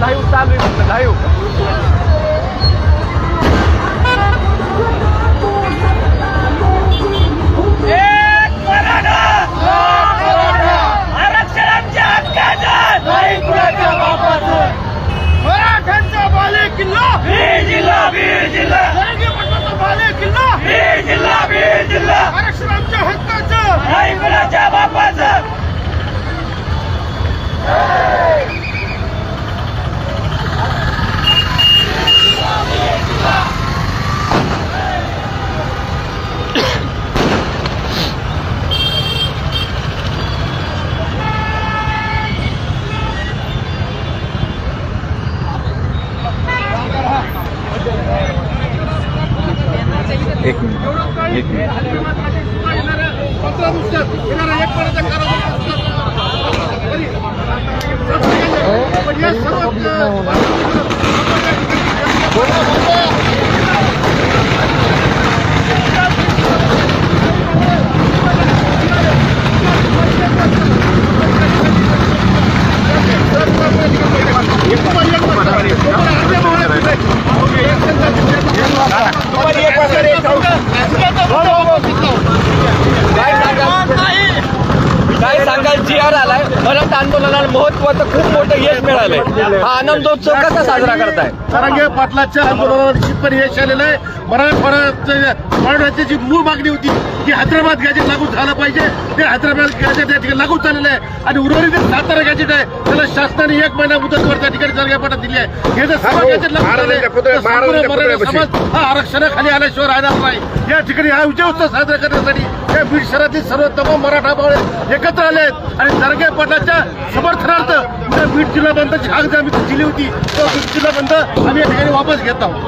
Live चालू आहे live. एक मराठा! आरक्षण एक मिनिट एक मिनिट. मराठा आंदोलनाला महत्वाचं खूप मोठं यश मिळालंय. हा आनंदोत्सव कसा साजरा करताय? तरंगे पाटलाच्या आंदोलनावर निश्चितपणे यश आलेलं आहे. मराठवाड्याचं जी मूळ मागणी होती की हैदराबाद गॅजेट लागू झालं पाहिजे. ते हैदराबाद गॅजेट या ठिकाणी लागू झालेलं आहे. आणि उर्वरित सातारा गॅजेट आहे त्याला शासनाने एक महिना मुदतवर त्या ठिकाणी तरंगे पाटात दिली आहे. हे जर सर्व गॅजेट लागू झाले समाज हा आरक्षणाखाली आल्याशिवाय राहणार नाही. या ठिकाणी हा विजय उत्सव साजरा करण्यासाठी या बीड शहरातील सर्व तमाम मराठा बावळे एकत्र आले आहेत. आणि तरंगे पाटलाच्या समर्थनार्थ उद्या बीड जिल्हा बंदची जी आम्ही दिली होती. तो बीड जिल्हा बंद आम्ही या ठिकाणी वापस घेत आहोत.